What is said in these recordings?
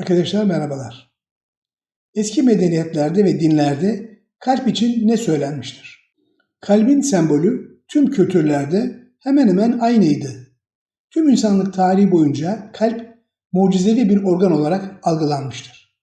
Arkadaşlar merhabalar. Eski medeniyetlerde ve dinlerde kalp için ne söylenmiştir? Kalbin sembolü tüm kültürlerde hemen hemen aynıydı. Tüm insanlık tarihi boyunca kalp mucizevi bir organ olarak algılanmıştır.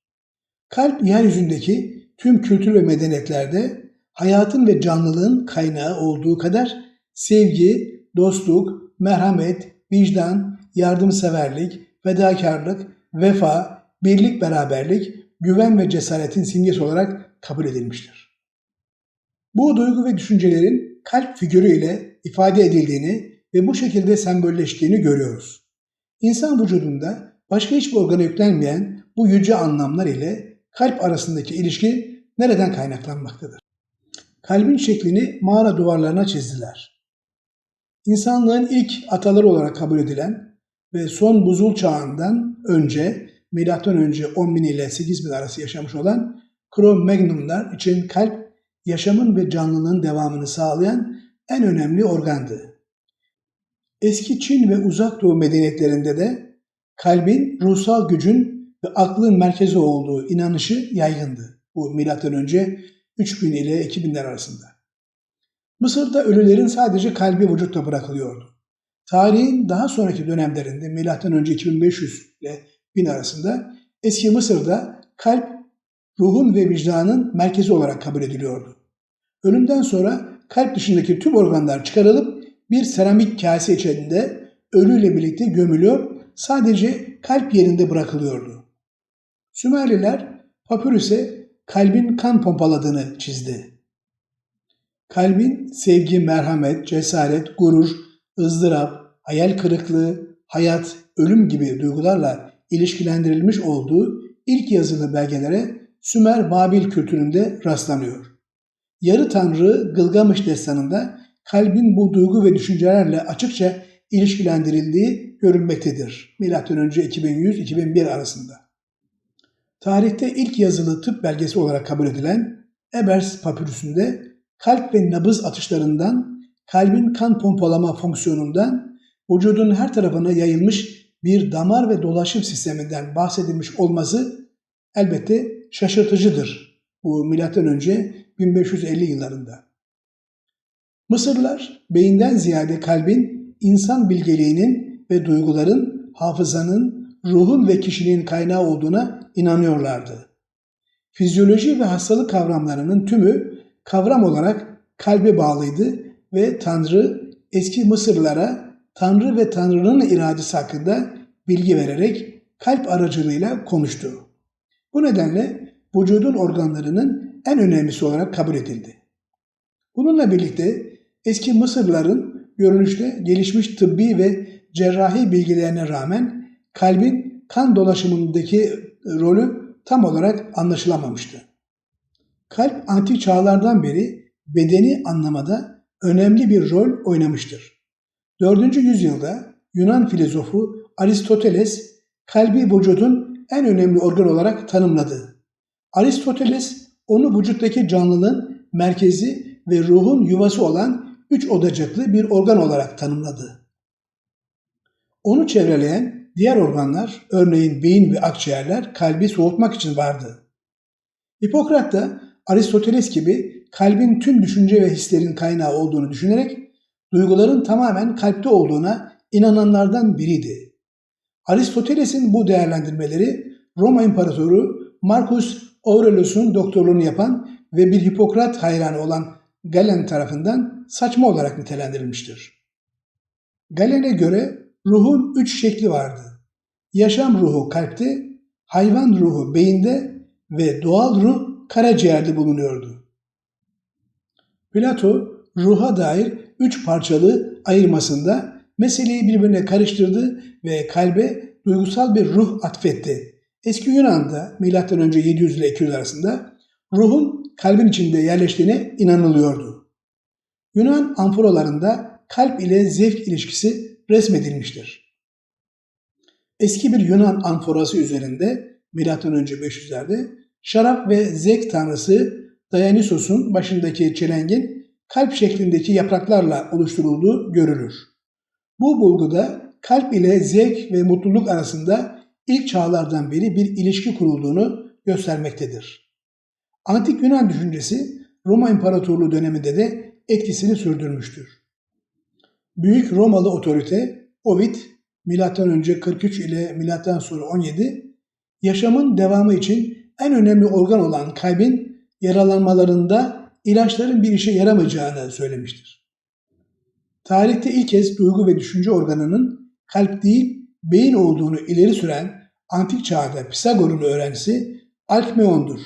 Kalp yeryüzündeki tüm kültür ve medeniyetlerde hayatın ve canlılığın kaynağı olduğu kadar sevgi, dostluk, merhamet, vicdan, yardımseverlik, fedakarlık, vefa, birlik beraberlik, güven ve cesaretin simgesi olarak kabul edilmiştir. Bu duygu ve düşüncelerin kalp figürüyle ifade edildiğini ve bu şekilde sembolleştiğini görüyoruz. İnsan vücudunda başka hiçbir organa yüklenmeyen bu yüce anlamlar ile kalp arasındaki ilişki nereden kaynaklanmaktadır? Kalbin şeklini mağara duvarlarına çizdiler. İnsanlığın ilk ataları olarak kabul edilen ve son buzul çağından önce milattan önce 10.000 ile 8.000 arası yaşamış olan Cro-Magnonlar için kalp yaşamın ve canlılığın devamını sağlayan en önemli organdı. Eski Çin ve Uzak Doğu medeniyetlerinde de kalbin ruhsal gücün ve aklın merkezi olduğu inanışı yaygındı. Bu milattan önce 3000 ile 2000'ler arasında. Mısır'da ölülerin sadece kalbi vücutta bırakılıyordu. Tarihin daha sonraki dönemlerinde milattan önce 2500 ile 1000 arasında eski Mısır'da kalp ruhun ve vicdanın merkezi olarak kabul ediliyordu. Ölümden sonra kalp dışındaki tüm organlar çıkarılıp bir seramik kase içerisinde ölüyle birlikte gömülüyor, sadece kalp yerinde bırakılıyordu. Sümerliler papürüse kalbin kan pompaladığını çizdi. Kalbin sevgi, merhamet, cesaret, gurur, ızdırap, hayal kırıklığı, hayat, ölüm gibi duygularla ilişkilendirilmiş olduğu ilk yazılı belgelere Sümer Babil kültüründe rastlanıyor. Yarı Tanrı Gılgamış destanında kalbin bu duygu ve düşüncelerle açıkça ilişkilendirildiği görülmektedir. Milattan önce 2100-2001 arasında. Tarihte ilk yazılı tıp belgesi olarak kabul edilen Ebers papürüsünde kalp ve nabız atışlarından, kalbin kan pompalama fonksiyonundan, vücudun her tarafına yayılmış bir damar ve dolaşım sisteminden bahsedilmiş olması elbette şaşırtıcıdır. Bu milattan önce 1550 yıllarında. Mısırlılar beyinden ziyade kalbin insan bilgeliğinin ve duyguların, hafızanın, ruhun ve kişiliğin kaynağı olduğuna inanıyorlardı. Fizyoloji ve hastalık kavramlarının tümü kavram olarak kalbe bağlıydı ve Tanrı eski Mısırlılara Tanrı ve Tanrı'nın iradesi hakkında bilgi vererek kalp aracılığıyla konuştu. Bu nedenle vücudun organlarının en önemlisi olarak kabul edildi. Bununla birlikte eski Mısırlıların görünüşte gelişmiş tıbbi ve cerrahi bilgilerine rağmen kalbin kan dolaşımındaki rolü tam olarak anlaşılamamıştı. Kalp antik çağlardan beri bedeni anlamada önemli bir rol oynamıştır. 4. yüzyılda Yunan filozofu Aristoteles kalbi vücudun en önemli organ olarak tanımladı. Aristoteles onu vücuttaki canlılığın merkezi ve ruhun yuvası olan üç odacıklı bir organ olarak tanımladı. Onu çevreleyen diğer organlar, örneğin beyin ve akciğerler kalbi soğutmak için vardı. Hipokrat da Aristoteles gibi kalbin tüm düşünce ve hislerin kaynağı olduğunu düşünerek duyguların tamamen kalpte olduğuna inananlardan biriydi. Aristoteles'in bu değerlendirmeleri Roma İmparatoru Marcus Aurelius'un doktorluğunu yapan ve bir Hipokrat hayranı olan Galen tarafından saçma olarak nitelendirilmiştir. Galen'e göre ruhun üç şekli vardı. Yaşam ruhu kalpte, hayvan ruhu beyinde ve doğal ruh karaciğerde bulunuyordu. Plato ruha dair üç parçalı ayırmasında meseleyi birbirine karıştırdı ve kalbe duygusal bir ruh atfetti. Eski Yunan'da M.Ö. 700 ile 200 arasında ruhun kalbin içinde yerleştiğine inanılıyordu. Yunan amforalarında kalp ile zevk ilişkisi resmedilmiştir. Eski bir Yunan amforası üzerinde M.Ö. 500'lerde şarap ve zevk tanrısı Dionysos'un başındaki çelengin kalp şeklindeki yapraklarla oluşturulduğu görülür. Bu bulguda kalp ile zevk ve mutluluk arasında ilk çağlardan beri bir ilişki kurulduğunu göstermektedir. Antik Yunan düşüncesi Roma İmparatorluğu döneminde de etkisini sürdürmüştür. Büyük Romalı otorite Ovid M.Ö. 43 ile M.Ö. 17 yaşamın devamı için en önemli organ olan kalbin yaralanmalarında ilaçların bir işe yaramayacağını söylemiştir. Tarihte ilk kez duygu ve düşünce organının kalp değil beyin olduğunu ileri süren antik çağda Pisagor'un öğrencisi Alkmeon'dur.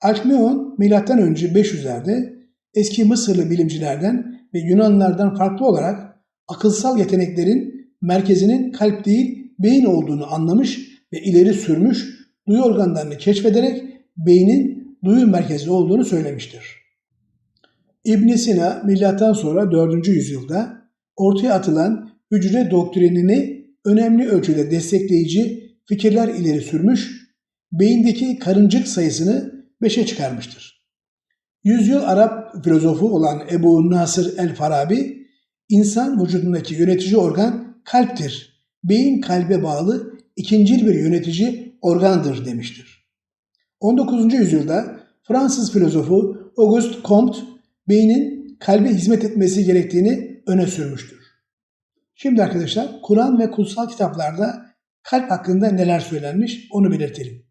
Alkmeon M.Ö. 500'lerde eski Mısırlı bilimcilerden ve Yunanlardan farklı olarak akılsal yeteneklerin merkezinin kalp değil beyin olduğunu anlamış ve ileri sürmüş, duyu organlarını keşfederek beynin duyu merkezi olduğunu söylemiştir. İbn Sina milattan sonra 4. yüzyılda ortaya atılan hücre doktrinini önemli ölçüde destekleyici fikirler ileri sürmüş, beyindeki karıncık sayısını 5'e çıkarmıştır. Yüzyıl Arap filozofu olan Ebu Nasır el-Farabi, insan vücudundaki yönetici organ kalptir. Beyin kalbe bağlı ikincil bir yönetici organdır demiştir. 19. yüzyılda Fransız filozofu Auguste Comte, beynin kalbe hizmet etmesi gerektiğini öne sürmüştür. Şimdi arkadaşlar Kur'an ve kutsal kitaplarda kalp hakkında neler söylenmiş onu belirtelim.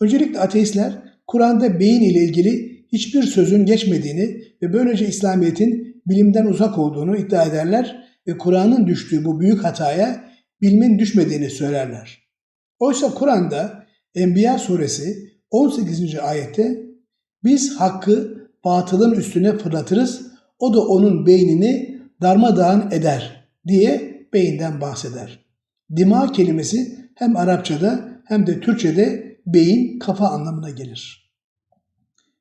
Öncelikle ateistler Kur'an'da beyin ile ilgili hiçbir sözün geçmediğini ve böylece İslamiyet'in bilimden uzak olduğunu iddia ederler ve Kur'an'ın düştüğü bu büyük hataya bilmin düşmediğini söylerler. Oysa Kur'an'da Enbiya suresi 18. ayette biz hakkı batılın üstüne fırlatırız, o da onun beynini darmadağın eder diye beyinden bahseder. Dima kelimesi hem Arapçada hem de Türkçede beyin, kafa anlamına gelir.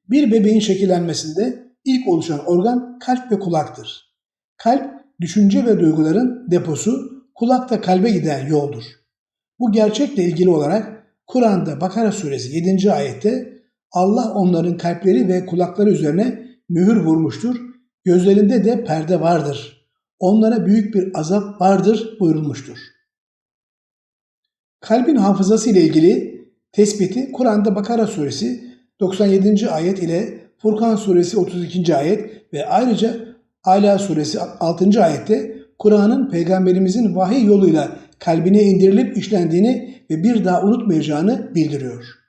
Bir bebeğin şekillenmesinde ilk oluşan organ kalp ve kulaktır. Kalp, düşünce ve duyguların deposu, kulak da kalbe giden yoldur. Bu gerçekle ilgili olarak Kur'an'da Bakara suresi 7. ayette Allah onların kalpleri ve kulakları üzerine mühür vurmuştur. Gözlerinde de perde vardır. Onlara büyük bir azap vardır buyurulmuştur. Kalbin hafızası ile ilgili tespiti Kur'an'da Bakara suresi 97. ayet ile Furkan suresi 32. ayet ve ayrıca Ala suresi 6. ayette Kur'an'ın peygamberimizin vahiy yoluyla kalbine indirilip işlendiğini ve bir daha unutmayacağını bildiriyor.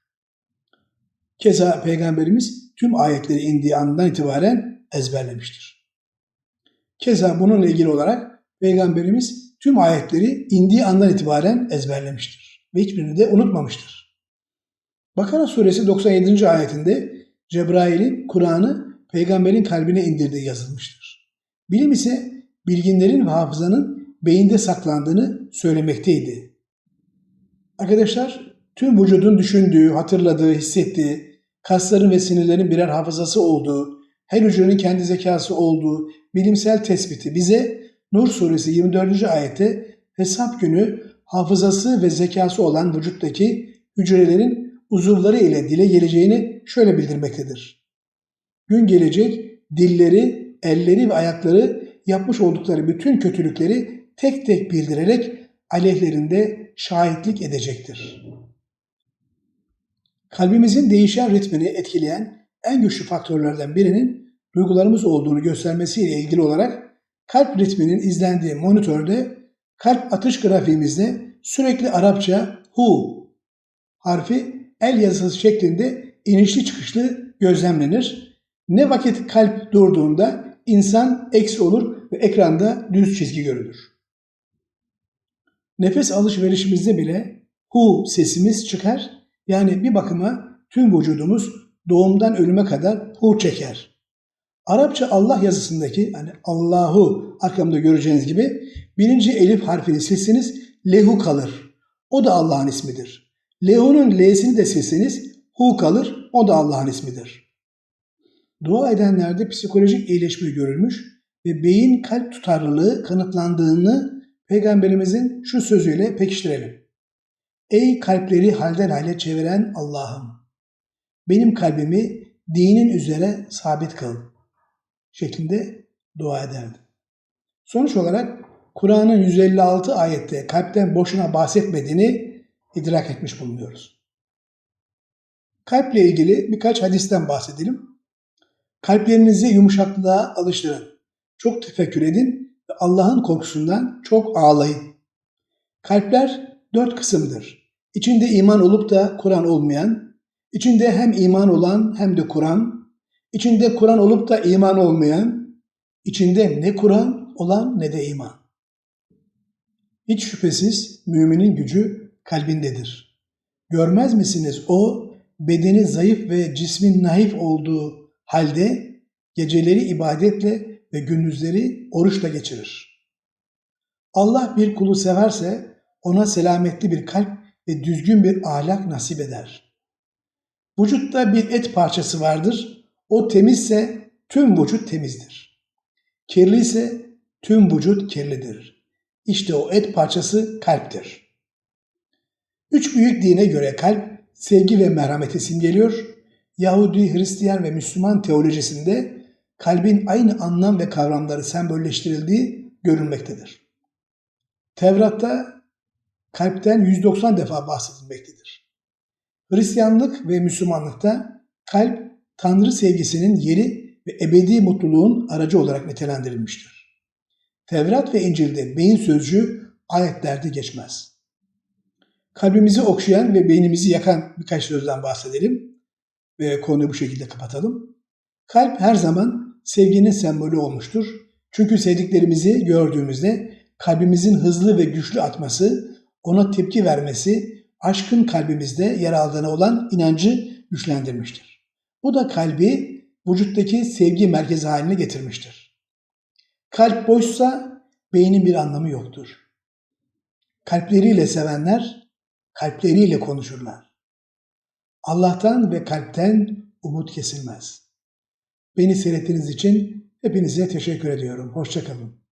Keza peygamberimiz tüm ayetleri indiği andan itibaren ezberlemiştir. Keza bununla ilgili olarak peygamberimiz tüm ayetleri indiği andan itibaren ezberlemiştir ve hiçbirini de unutmamıştır. Bakara suresi 97. ayetinde Cebrail'in Kur'an'ı peygamberin kalbine indirdiği yazılmıştır. Bilim ise bilginlerin ve hafızanın beyinde saklandığını söylemekteydi. Arkadaşlar tüm vücudun düşündüğü, hatırladığı, hissettiği, kasların ve sinirlerin birer hafızası olduğu, her hücrenin kendi zekası olduğu bilimsel tespiti bize Nur suresi 24. ayette hesap günü hafızası ve zekası olan vücuttaki hücrelerin uzuvları ile dile geleceğini şöyle bildirmektedir. Gün gelecek dilleri, elleri ve ayakları yapmış oldukları bütün kötülükleri tek tek bildirerek aleyhlerinde şahitlik edecektir. Kalbimizin değişen ritmini etkileyen en güçlü faktörlerden birinin duygularımız olduğunu göstermesiyle ilgili olarak kalp ritminin izlendiği monitörde kalp atış grafiğimizde sürekli Arapça hu harfi el yazısı şeklinde inişli çıkışlı gözlemlenir. Ne vakit kalp durduğunda insan eksi olur ve ekranda düz çizgi görülür. Nefes alışverişimizde bile hu sesimiz çıkar. Yani bir bakıma tüm vücudumuz doğumdan ölüme kadar hu çeker. Arapça Allah yazısındaki yani Allahu arkamda göreceğiniz gibi birinci elif harfini silseniz lehu kalır. O da Allah'ın ismidir. Lehu'nun L'sini de silseniz hu kalır. O da Allah'ın ismidir. Dua edenlerde psikolojik iyileşme görülmüş ve beyin kalp tutarlılığı kanıtlandığını Peygamberimizin şu sözüyle pekiştirelim. Ey kalpleri halden hale çeviren Allah'ım! Benim kalbimi dinin üzere sabit kıl şeklinde dua ederdi. Sonuç olarak Kur'an'ın 156 ayette kalpten boşuna bahsetmediğini idrak etmiş bulunuyoruz. Kalple ilgili birkaç hadisten bahsedelim. Kalplerinizi yumuşaklığa alıştırın. Çok tefekkür edin ve Allah'ın korkusundan çok ağlayın. Kalpler dört kısımdır. İçinde iman olup da Kur'an olmayan, içinde hem iman olan hem de Kur'an, içinde Kur'an olup da iman olmayan, içinde ne Kur'an olan ne de iman. Hiç şüphesiz müminin gücü kalbindedir. Görmez misiniz o bedeni zayıf ve cismin naif olduğu halde geceleri ibadetle ve gündüzleri oruçla geçirir. Allah bir kulu severse ona selametli bir kalp ve düzgün bir ahlak nasip eder. Vücutta bir et parçası vardır. O temizse tüm vücut temizdir. Kirli ise tüm vücut kirlidir. İşte o et parçası kalptir. Üç büyük dine göre kalp sevgi ve merhameti simgeliyor. Yahudi, Hristiyan ve Müslüman teolojisinde kalbin aynı anlam ve kavramları sembolleştirildiği görülmektedir. Tevrat'ta kalpten 190 defa bahsedilmektedir. Hristiyanlık ve Müslümanlıkta kalp Tanrı sevgisinin yeri ve ebedi mutluluğun aracı olarak nitelendirilmiştir. Tevrat ve İncil'de beyin sözcüğü ayetlerde geçmez. Kalbimizi okşayan ve beynimizi yakan birkaç sözden bahsedelim ve konuyu bu şekilde kapatalım. Kalp her zaman sevginin sembolü olmuştur. Çünkü sevdiklerimizi gördüğümüzde kalbimizin hızlı ve güçlü atması, ona tepki vermesi, aşkın kalbimizde yer aldığına olan inancı güçlendirmiştir. Bu da kalbi vücuttaki sevgi merkezi haline getirmiştir. Kalp boşsa beynin bir anlamı yoktur. Kalpleriyle sevenler kalpleriyle konuşurlar. Allah'tan ve kalpten umut kesilmez. Beni seyrettiğiniz için hepinize teşekkür ediyorum. Hoşçakalın.